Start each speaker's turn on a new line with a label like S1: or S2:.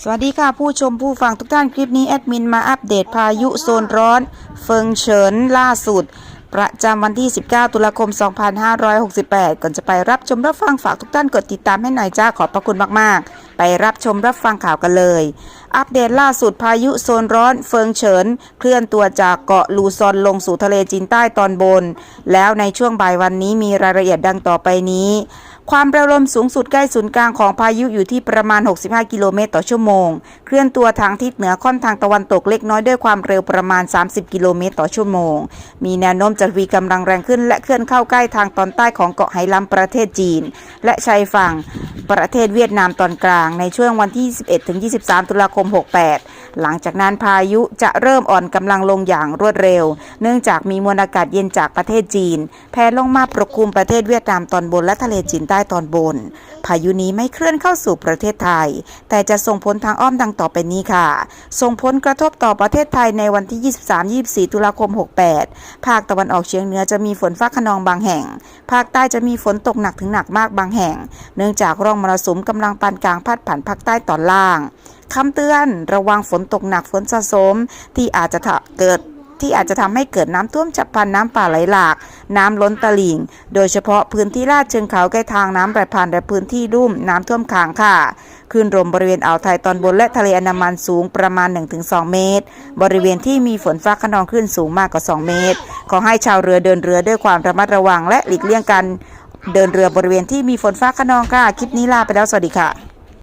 S1: สวัสดีค่ะผู้ชมผู้ฟังทุกท่านคลิปนี้ แอดมินมาอัปเดตพายุโซนร้อน เฟิงเฉินล่าสุด ประจำวันที่ 19 ตุลาคม 2568 ก่อนจะไปรับชมรับฟังฝากทุกท่านกดติดตามให้หน่อยจ้าขอบพระคุณมาก ๆ ไปรับชมรับฟังข่าวกันเลย อัปเดตล่าสุดพายุโซนร้อนเฟิงเฉิน เคลื่อนตัวจากเกาะลูซอนลงสู่ทะเลจีนใต้ตอนบน แล้วในช่วงบ่ายวันนี้มีรายละเอียดดังต่อไปนี้ ความเร็วลมสูงสุดใกล้ศูนย์กลางของพายุอยู่ที่ประมาณ 65 กิโลเมตรต่อชั่วโมง เคลื่อนตัวทางทิศเหนือค่อนทางตะวันตกเล็กน้อยด้วยความเร็วประมาณ 30 กิโลเมตรต่อชั่วโมง มีแนวโน้มจะวีกำลังแรงขึ้น และเคลื่อนเข้าใกล้ทางตอนใต้ของเกาะไหหลำประเทศจีน และชายฝั่งประเทศเวียดนามตอนกลาง ในช่วงวันที่ 21-23 ตุลาคม 68 หลังจากนั้นพายุจะเริ่มอ่อนกำลังลงอย่างรวดเร็ว เนื่องจากมีมวลอากาศเย็นจากประเทศจีน แผ่ลงมาปกคลุมประเทศเวียดนามตอนบนและทะเลจีนใต้ตอนบน พายุนี้ไม่เคลื่อนเข้าสู่ประเทศไทย แต่จะส่งผลทางอ้อมดังต่อไปนี้ค่ะ ส่งผลกระทบต่อประเทศไทยในวันที่ 23-24 ตุลาคม 68 ภาคตะวันออกเฉียงเหนือจะมีฝนฟ้าขนองบางแห่ง ภาคใต้จะมีฝนตกหนักถึงหนักมากบางแห่ง เนื่องจากร่องมรสุมกำลังปานกลางพัดผ่านภาคใต้ตอนล่าง คำเตือนระวังฝนตกหนักฝนสะสมที่อาจจะเกิดที่อาจจะทำให้เกิดน้ำท่วมฉับพลันน้ำป่าไหลหลาก น้ำล้นตลิ่ง โดยเฉพาะพื้นที่ลาดเชิงเขาใกล้ทางน้ำไหลผ่านและพื้นที่ลุ่มน้ำท่วมขังค่ะคลื่นลมบริเวณอ่าวไทยตอนบนและทะเลอันดามันสูงประมาณ 1-2 เมตร บริเวณที่มีฝนฟ้าขนองคลื่นสูงมากกว่า 2 เมตร ขอให้ชาวเรือเดินเรือด้วยความระมัดระวังและหลีกเลี่ยงการเดินเรือบริเวณที่มีฝนฟ้าขนองค่ะ คลิปนี้ลาไปแล้วสวัสดีค่ะ